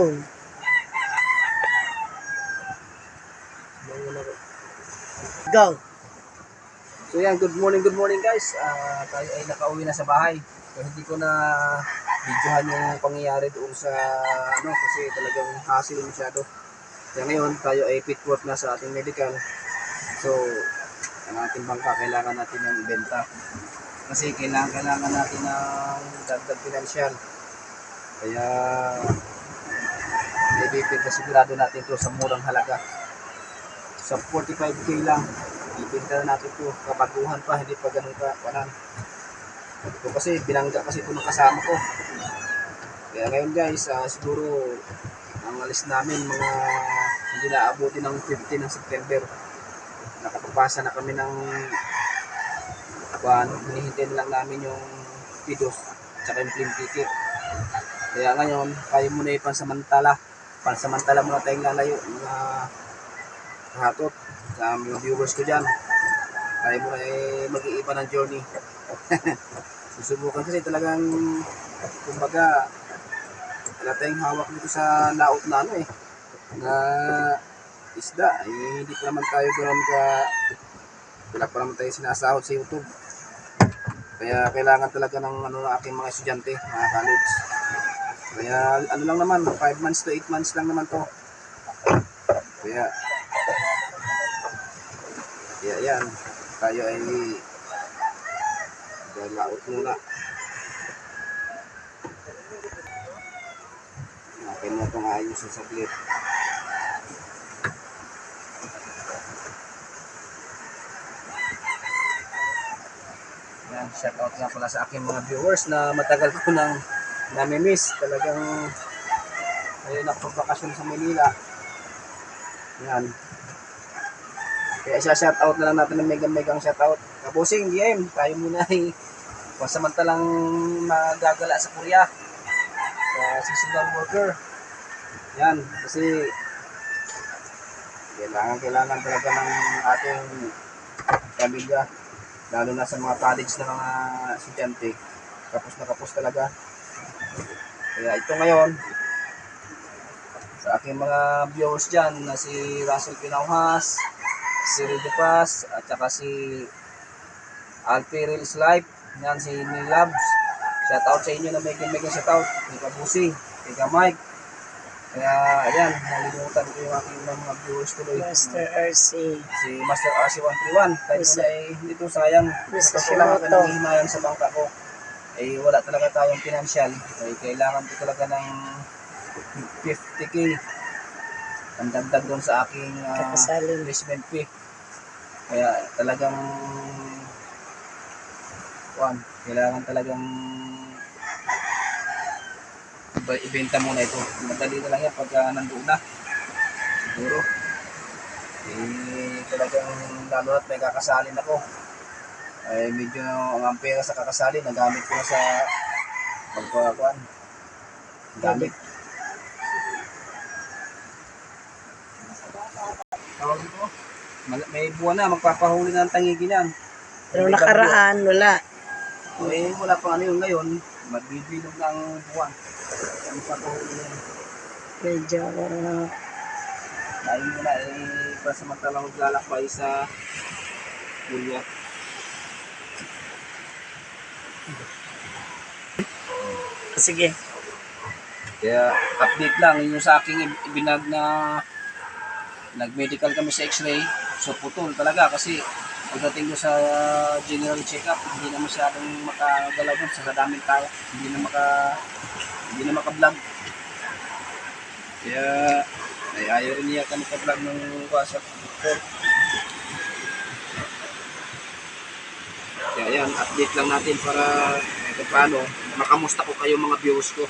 Go! Go! So yan, good morning, good morning guys. Ah, tayo ay nakauwi na sa bahay. So hindi ko na videohan yung pangyayari doon sa ano kasi talagang hassle masyado. Kaya ngayon tayo ay pit work na sa ating medical. So ang ating bangka kailangan natin ng ibenta. Kasi kailangan kailangan natin ng dagdag financial. Kaya ibibenta sigurado natin to sa murang halaga. Sa 45k lang ibenta na natin to. Kabaguhan pa hindi pa ganun ka kanan ito kasi binangga kasi ito ng kasama ko. Kaya ngayon guys ah, siguro ang alis namin mga hindi na abutin ng 15 ng September. Nakapapasa na kami ng kuan hinihintay na lang namin yung pidos tsaka yung plane ticket. Kaya ngayon kayo muna yung pansamantala muna tayong lalayo mga hatot sa mga viewers ko dyan. Tayo muna eh, mag-iiba ng journey. Susubukan kasi talagang, kumbaga, wala tayong hawak dito sa laot na ano eh, na isda. Eh, hindi pa naman tayo ganoon ka, wala pa naman tayo sinasahod sa YouTube. Kaya kailangan talaga ng ano ng aking mga estudyante, mga college. Kaya ano lang naman, 5 months to 8 months lang naman to. Kaya kaya yan, tayo ay galaot muna. Nakin mo itong ayos sa saglit. Yan, shout out nga pala sa aking mga viewers na matagal ko nang nami-miss. Talagang ayun ako bakasyon sa Manila. Yan, kaya siya shout out na lang natin ng mega megang shout out. Kabusing, GM, tayo muna ay pasamantalang magagala sa Korea. Sa seasonal worker. Yan, kasi kailangan kailangan talaga ng ating pamilya lalo na sa mga college na mga estudyante kapos na kapos talaga kaya ito ngayon sa aking mga viewers dyan na si Russell Pinauhas si Rudy Paz at saka si Alfie Reels Life yan si Neil Labs. Shout out sa inyo na may mega shout out. Kay Kabusing kay Mike kaya ayan nalimutan ko yung aking mga viewers tuloy. Master RC. si Master RC131 kahit Yes. wala eh dito sayang. Yes, kasi kailangan Shimoto. ka ng hinayang sa bangka ko eh wala talaga tayong financial. Eh kailangan ko talaga ng 50k ang dagdag doon sa aking uh, investment fee. Kaya talagang kuan kailangan talagang ibenta muna ito. Madali na lang yan pagka nandoon na. Siguro. Eh talagang lalo at may kakasalin ako ay medyo ang pera sa kakasalin nagamit ko na sa pagpakuan gamit tawag ito Mal- may buwan na magpapahuli na ng tangigi niyan Pero nakaraan, wala. eh wala pang ano yun ngayon. Magbibilog ng buwan. Ang papahuli niyan Medyo, uh, Dahil mo na eh, pasamantalang maglalakbay sa Julia. Sige. Kaya update lang, yun yung sa aking ibinag na nag-medical kami sa x-ray. So putol talaga kasi pagdating ko sa general check-up, hindi na masyadong makagalaw doon sa daming tao. Hindi na maka hindi na maka-vlog. Kaya ay ayaw rin niya kami ka-vlog ng WhatsApp. Kaya yan, update lang natin para kahit paano makamusta ko kayo mga viewers ko.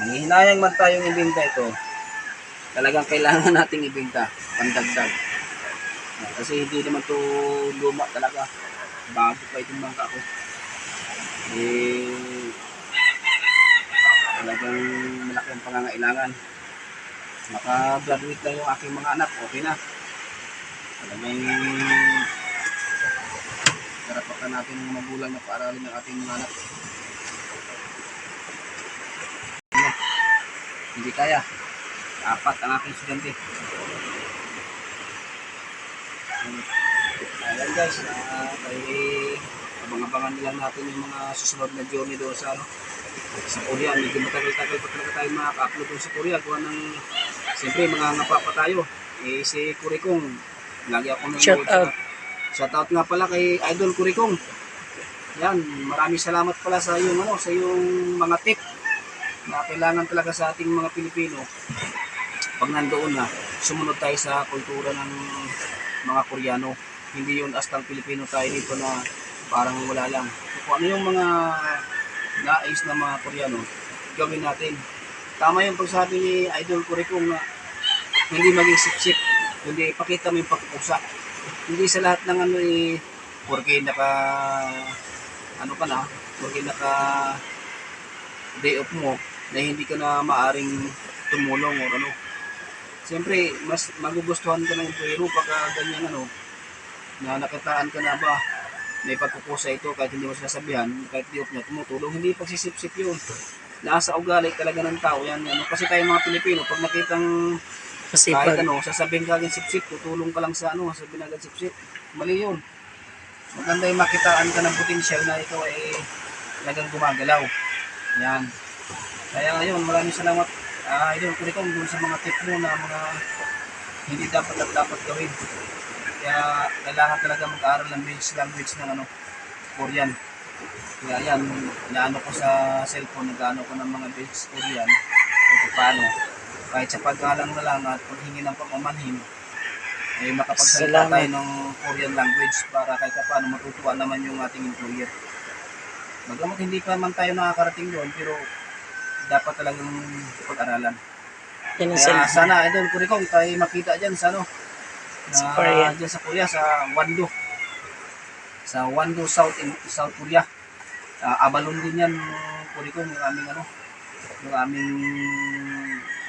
Manghihinayang man tayong ibenta ito, talagang kailangan nating ibenta, pandagdag. Kasi hindi naman to luma talaga. Bago pa itong bangka ko. Eh, talagang malaki ang pangangailangan. Maka-graduate lang yung aking mga anak, okay na. Talagang karapatan natin mga magulang na paaralin ng ating mga anak. Ano? Hindi kaya. Apat ang aking estudyante. Ayan guys, uh, abang-abangan lang natin yung mga susunod na journey doon sa ano, sa Korea. Medyo matagal-tagal pa talaga tayo makaka-upload sa Korea. Kuha ng, siyempre mga ngapa pa tayo. Eh si Kurikong, lagi ako nanonood Shout sa- out. Shout out nga pala kay Idol Kurikong. Yan, maraming salamat pala sa yung ano, sa yung mga tip na kailangan talaga sa ating mga Pilipino pag nandoon na, sumunod tayo sa kultura ng mga Koreano. Hindi yun astang Pilipino tayo dito na parang wala lang. Kung ano yung mga nais na mga Koreano, gawin natin. Tama yung pagsabi ni Idol Kurikong na hindi maging sip-sip, hindi ipakita mo yung pagkukusa. Hindi sa lahat ng ano eh, porque naka, ano ka na, porque naka day off mo, na hindi ka na maaring tumulong o ano. Siyempre, mas magugustuhan ka ng employero pagka ganyan ano, na nakitaan ka na ba, may pagkukusa ito kahit hindi mo sinasabihan, kahit di off niya tumutulong, hindi pagsisip-sip yun. Nasa ugali talaga ng tao yan. Ano, kasi tayo mga Pilipino, pag nakitang kahit Masipag. ano, sasabihin ka agad sip-sip, tutulong ka lang sa ano, sabihin agad sip-sip. Mali yun. Maganda yung makitaan ka ng potensyal na ikaw ay talagang gumagalaw. Yan. Kaya ngayon, maraming salamat. Ah, idol ko rin dun sa mga tip mo na mga hindi dapat at dapat gawin. Kaya kailangan talaga mag-aaral ng language, language ng ano, Korean. Kaya yan, naano ko sa cellphone, nag-ano ko ng mga basics Korean. Kung paano, kahit sa pagkalang na lang at paghingi ng pagmamanhin, eh makapagsalita tayo ng Korean language para kahit pa paano matutuwa naman yung ating employer. Bagamat hindi pa man tayo nakakarating doon, pero dapat talagang pag-aralan. Yan Kaya sana, ko rin tayo makita dyan sa ano, na, Sa Korea. dyan sa Korea, sa Wando. Sa Wando, South, in, South Korea. Ah, Abalon din yan, Kurikong, yung aming ano, yung aming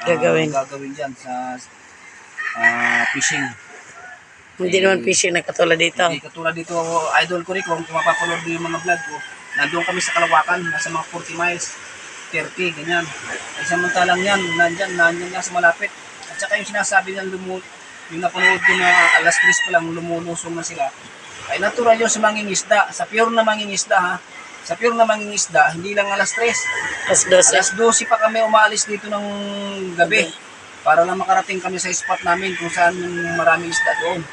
ah, Gagawin. gagawin dyan sa ah, fishing. Hindi naman fishing na katulad dito. Hindi katulad dito, idol ko rin, kung mapapanood mo yung mga vlog ko, nandun kami sa Kalawakan, nasa mga 40 miles, 30, ganyan. Ay samantalang yan, nandyan, nandyan nga sa malapit. At saka yung sinasabi niyan, lumu, yung napanood ko na alas 3 pa lang, lumulusong na sila, ay natural yun sa mangingisda, sa pure na mangingisda ha, sa pure na mangingisda, hindi lang alas 3, Mas 12. Alas 12 pa kami umaalis dito ng gabi para lang makarating kami sa spot namin kung saan yung maraming isda doon.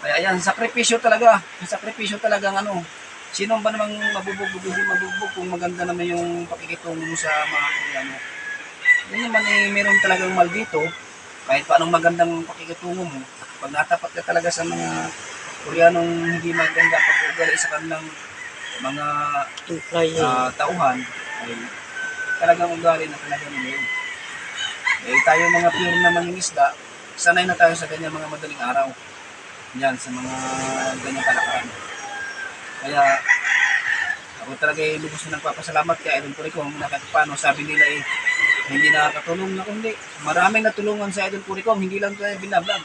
Kaya yan, sakripisyo talaga. Sakripisyo talagang ano. Sino ba namang mabubugbog, hindi mabubugbog kung maganda naman yung pakikitungo mo sa mga Koreano. Yan naman eh, meron talagang mal dito. Kahit paanong magandang pakikitungo mo, pag natapat ka talaga sa mga Koreanong hindi maganda pag-ugali sa kanilang mga uh, tauhan ay talagang ugali na talagang yun. Eh tayo mga pure na mangingisda, sanay na tayo sa ganyan mga madaling araw. Yan, sa mga ganyang kalakaran. Kaya ako talaga ay lubos na nagpapasalamat kay Idol Curicom na kahit paano sabi nila eh hindi nakakatulong na kundi maraming natulungan sa Idol Curicom, hindi lang tayo binablog.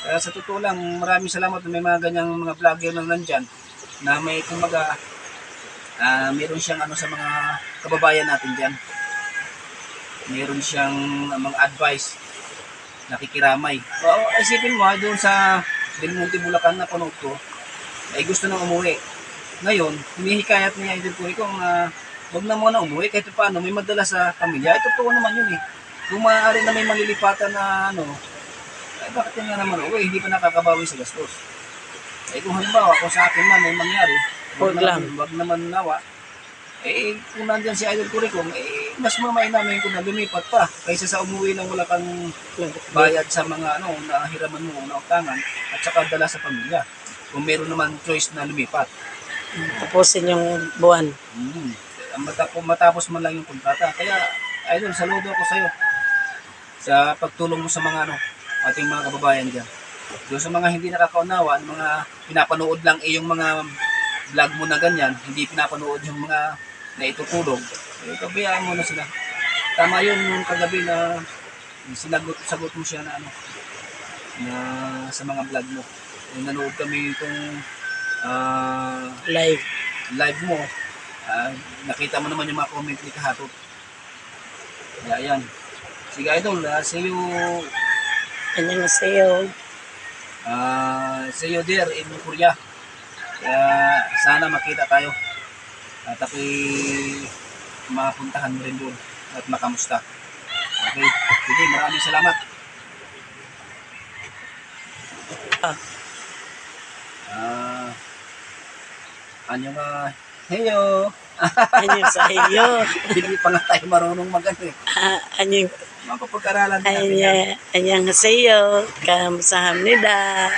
Kaya sa totoo lang, maraming salamat na may mga ganyang mga vlogger na nandyan na may kumbaga Ah, meron siyang ano sa mga kababayan natin diyan. Meron siyang ah, mga advice nakikiramay. Oo, isipin mo, ah, doon sa Del Monte, Bulacan na panood ko, ay gusto nang umuwi. Ngayon, hinihikayat niya Idol Puri kung uh, wag na muna umuwi kahit paano may madala sa pamilya. Ito totoo naman yun eh. Kung maaari na may malilipatan na ano, ay bakit yun nga naman uwi, hindi pa nakakabawi sa gastos. Eh kung halimbawa, kung sa akin man may mangyari, Huwag lang. Wag naman nawa. Eh, kung nandyan si Idol Curriculum, eh, mas mamay namin kung na lumipat pa kaysa sa umuwi lang wala kang bayad sa mga ano, na hiraman mo na utangan at saka dala sa pamilya. Kung meron naman choice na lumipat. Tapusin yung buwan. Mm. Ang matapos, matapos man lang yung kontrata. Kaya, Idol, saludo ako sa'yo sa pagtulong mo sa mga ano, ating mga kababayan dyan. Doon sa mga hindi nakakaunawa, mga pinapanood lang eh yung mga vlog mo na ganyan, hindi pinapanood yung mga na itutulog, eh, kabayaan mo na sila. Tama yun yung kagabi na sinagot, sagot mo siya na ano, na sa mga vlog mo. Eh, nanood kami itong ah, Live. live mo, ah, nakita mo naman yung mga comment ni Kahatot. Kaya yan. Sige idol, ah, see you, Annyeonghaseyo. ah, see you there in Korea. Kaya sana makita tayo. At ako'y mapuntahan mo rin doon at makamusta. Okay, sige, maraming salamat. Ah. Ah, anyo nga, heyo. Annyeonghaseyo. Hindi pa nga tayo marunong mag-ano eh. Ah, Annyeong Mapapag-aralan natin yan. Anya, Annyeonghaseyo. Kamsahamnida.